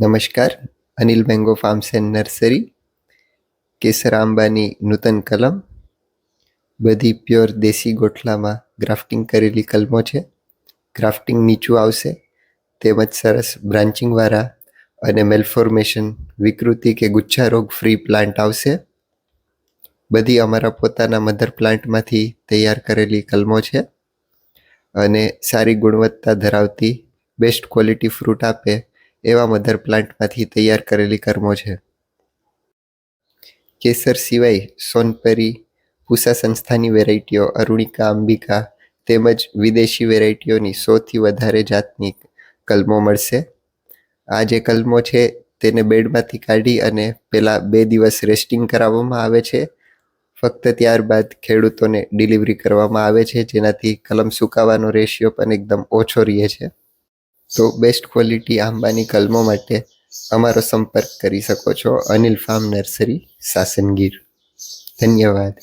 નમસ્કાર. Anil mango farms and nursery કેસર આંબાની નૂતન કલમ. બધી પ્યોર દેશી ગોઠલામાં ગ્રાફ્ટિંગ કરેલી કલમો છે. ગ્રાફ્ટિંગ નીચું આવશે. તેમજ સરસ બ્રાન્ચિંગવાળા અને મેલફોર્મેશન વિકૃતિ કે ગુચ્છા રોગ ફ્રી પ્લાન્ટ આવશે. બધી અમારા પોતાના મધર પ્લાન્ટમાંથી તૈયાર કરેલી કલમો છે. અને સારી ગુણવત્તા ધરાવતી બેસ્ટ ક્વોલિટી ફ્રૂટ આપે એવા મધર પ્લાન્ટમાંથી તૈયાર કરેલી કર્મો છે. કેસર સિવાય સોનપરી પૂસા સંસ્થાની વેરાયટીઓ અરુણિકા, અંબિકા તેમજ વિદેશી વેરાયટીઓની સોથી વધારે જાતની કલમો મળશે. આ જે કલમો છે તેને બેડમાંથી કાઢી અને પહેલાં બે દિવસ રેસ્ટિંગ કરાવવામાં આવે છે. ફક્ત ત્યારબાદ ખેડૂતોને ડિલિવરી કરવામાં આવે છે, જેનાથી કલમ સુકાવાનો રેશિયો પણ એકદમ ઓછો રહે છે. તો બેસ્ટ ક્વોલિટી આંબાની કલમો માટે અમારો સંપર્ક કરી શકો છો અનિલ ફાર્મ નર્સરી, સાસનગીર. ધન્યવાદ.